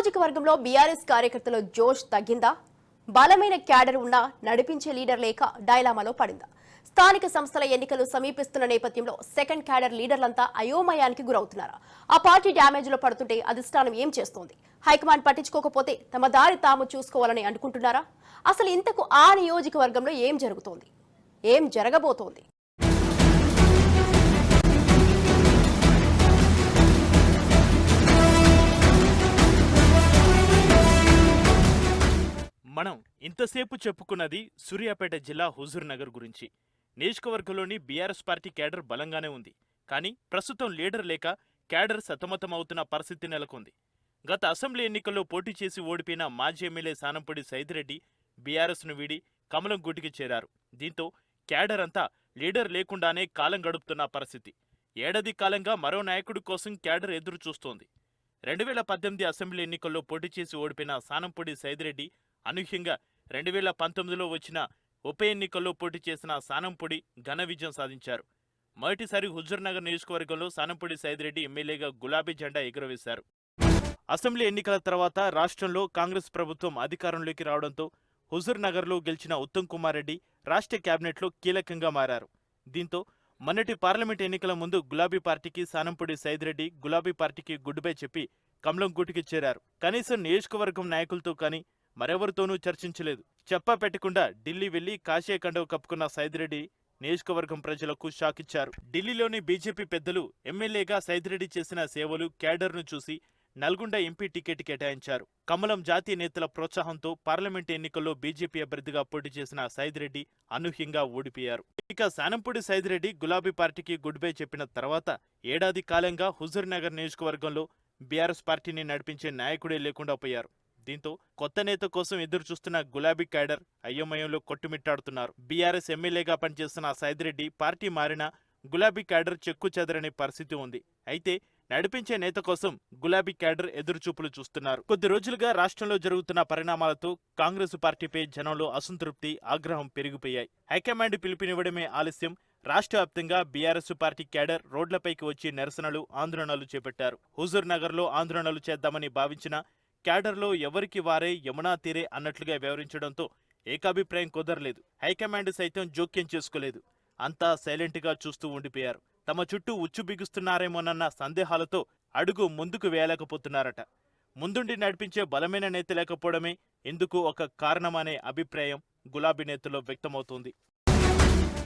నియోజకవర్గంలో బీఆర్ఎస్ కార్యకర్తల జోష్ తగ్గిందా? బలమైన క్యాడర్ ఉన్నా నడిపించే లీడర్ లేక డైలామాలో పడిందా? స్థానిక సంస్థల ఎన్నికలు సమీపిస్తున్న నేపథ్యంలో సెకండ్ క్యాడర్ లీడర్లంతా అయోమయానికి గురవుతున్నారా? ఆ పార్టీ డ్యామేజ్లో పడుతుంటే అధిష్టానం ఏం చేస్తోంది? హైకమాండ్ పట్టించుకోకపోతే తమ దారి తాము చూసుకోవాలని అనుకుంటున్నారా? అసలు ఇంతకు ఆ నియోజకవర్గంలో ఏం జరుగుతోంది? ఏం జరగబోతోంది? ఇంతసేపు చెప్పుకున్నది సూర్యాపేట జిల్లా హుజూర్ నగర్ గురించి. నియోజకవర్గంలోని బీఆర్ఎస్ పార్టీ కేడర్ బలంగానే ఉంది. కానీ ప్రస్తుతం లీడర్ లేక కేడర్ సతమతమవుతున్న పరిస్థితి నెలకొంది. గత అసెంబ్లీ ఎన్నికల్లో పోటీ చేసి ఓడిపోయిన మాజీ ఎమ్మెల్యే సానంపూడి సైదిరెడ్డి బీఆర్ఎస్ను వీడి కమలం గూటికి చేరారు. దీంతో కేడర్ అంతా లీడర్ లేకుండానే కాలం గడుపుతున్న పరిస్థితి. ఏడాది కాలంగా మరో నాయకుడి కోసం కేడర్ ఎదురు చూస్తోంది. రెండు వేల పద్దెనిమిది అసెంబ్లీ ఎన్నికల్లో పోటీ చేసి ఓడిపోయిన సానంపూడి సైదిరెడ్డి అనూహ్యంగా రెండు వేల పంతొమ్మిదిలో వచ్చిన ఉప ఎన్నికల్లో పోటీ చేసిన సానంపూడి ఘన విజయం సాధించారు. మొదటిసారి హుజూర్నగర్ నియోజకవర్గంలో సానంపూడి సైదిరెడ్డి ఎమ్మెల్యేగా గులాబీ జెండా ఎగురవేశారు. అసెంబ్లీ ఎన్నికల తర్వాత రాష్ట్రంలో కాంగ్రెస్ ప్రభుత్వం అధికారంలోకి రావడంతో హుజూర్నగర్లో గెలిచిన ఉత్తమ్ కుమార్ రెడ్డి రాష్ట్ర కేబినెట్లో కీలకంగా మారారు. దీంతో మొన్నటి పార్లమెంట్ ఎన్నికల ముందు గులాబీ పార్టీకి సానంపూడి సైదిరెడ్డి గులాబీ పార్టీకి గుడ్ బై చెప్పి కమలం గూటికి చేరారు. కనీసం నియోజకవర్గం నాయకులతో కానీ మరెవరితోనూ చర్చించలేదు. చెప్పా పెట్టకుండా ఢిల్లీ వెళ్ళి కాషాయ కండవ కప్పుకున్న సైదిరెడ్డి నియోజకవర్గం ప్రజలకు షాక్ ఇచ్చారు ఢిల్లీలోని బీజేపీ పెద్దలు ఎమ్మెల్యేగా సైదిరెడ్డి చేసిన సేవలు క్యాడర్ను చూసి నల్గొండ ఎంపీ టికెట్ కేటాయించారు. కమలం జాతీయ నేతల ప్రోత్సాహంతో పార్లమెంట్ ఎన్నికల్లో బీజేపీ అభ్యర్థిగా పోటీ చేసిన సైదిరెడ్డి అనూహ్యంగా ఓడిపోయారు. ఇక సానంపూడి సైదిరెడ్డి గులాబీ పార్టీకి గుడ్ బై చెప్పిన తర్వాత ఏడాది కాలంగా హుజూర్నగర్ నియోజకవర్గంలో బీఆర్ఎస్ పార్టీని నడిపించే నాయకుడే లేకుండా పోయారు. దీంతో కొత్త నేత కోసం ఎదురు చూస్తున్న గులాబీ క్యాడర్ అయోమయంలో కొట్టుమిట్టాడుతున్నారు. బీఆర్ఎస్ ఎమ్మెల్యేగా పనిచేస్తున్న సైదిరెడ్డి పార్టీ మారినా గులాబీ క్యాడర్ చెక్కు చెదరని పరిస్థితి ఉంది. అయితే నడిపించే నేత కోసం గులాబీ క్యాడర్ ఎదురుచూపులు చూస్తున్నారు. కొద్ది రోజులుగా రాష్ట్రంలో జరుగుతున్న పరిణామాలతో కాంగ్రెస్ పార్టీపై జనంలో అసంతృప్తి ఆగ్రహం పెరిగిపోయాయి. హైకమాండ్ పిలుపునివ్వడమే ఆలస్యం. రాష్ట్ర వ్యాప్తంగా బీఆర్ఎస్ పార్టీ క్యాడర్ రోడ్లపైకి వచ్చి నిరసనలు ఆందోళనలు చేపట్టారు. హుజూర్ నగర్లో ఆందోళనలు చేద్దామని భావించిన క్యాడర్లో ఎవరికి వారే యమునా తీరే అన్నట్లుగా వ్యవహరించడంతో ఏకాభిప్రాయం కుదరలేదు. హైకమాండ్ సైతం జోక్యం చేసుకోలేదు. అంతా సైలెంట్గా చూస్తూ ఉండిపోయారు. తమ చుట్టూ ఉచ్చు బిగుస్తున్నారేమోనన్న సందేహాలతో అడుగు ముందుకు వేయలేకపోతున్నారట. ముందుండి నడిపించే బలమైన నేత లేకపోవడమే ఇందుకు ఒక కారణమనే అభిప్రాయం గులాబీ నేతల్లో వ్యక్తమవుతోంది.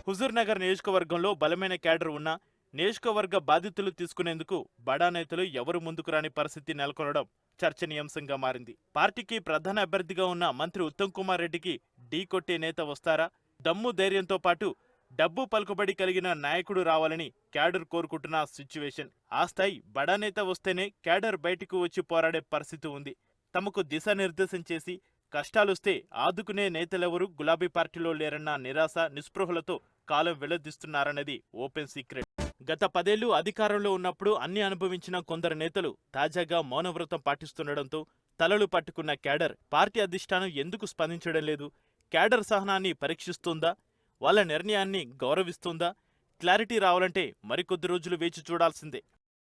హుజూర్నగర్ నియోజకవర్గంలో బలమైన క్యాడర్ ఉన్నా నియోజకవర్గ బాధితులు తీసుకునేందుకు బడా నేతలు ఎవరు ముందుకు రాని పరిస్థితి నెలకొనడం చర్చనీయాంశంగా మారింది. పార్టీకి ప్రధాన అభ్యర్థిగా ఉన్న మంత్రి ఉత్తమ్ కుమార్ రెడ్డికి ఢీ కొట్టే నేత వస్తారా? దమ్ము ధైర్యంతో పాటు డబ్బు పలుకుబడి కలిగిన నాయకుడు రావాలని క్యాడర్ కోరుకుంటున్న సిచ్యువేషన్. ఆ స్థాయి బడా నేత వస్తేనే క్యాడర్ బయటకు వచ్చి పోరాడే పరిస్థితి ఉంది. తమకు దిశానిర్దేశం చేసి కష్టాలొస్తే ఆదుకునే నేతలెవరూ గులాబీ పార్టీలో లేరన్న నిరాశ నిస్పృహలతో కాలం వెల్లదిస్తున్నారన్నది ఓపెన్ సీక్రెట్. గత పదేళ్ళు అధికారంలో ఉన్నప్పుడు అన్ని అనుభవించిన కొందరు నేతలు తాజాగా మౌనవ్రతం పాటిస్తుండటంతో తలలు పట్టుకున్న క్యాడర్ పార్టీ అధిష్టానం ఎందుకు స్పందించడం లేదు? క్యాడర్ సహనాన్ని పరీక్షిస్తుందా? వాళ్ళ నిర్ణయాన్ని గౌరవిస్తుందా? క్లారిటీ రావాలంటే మరికొద్ది రోజులు వేచి చూడాల్సిందే.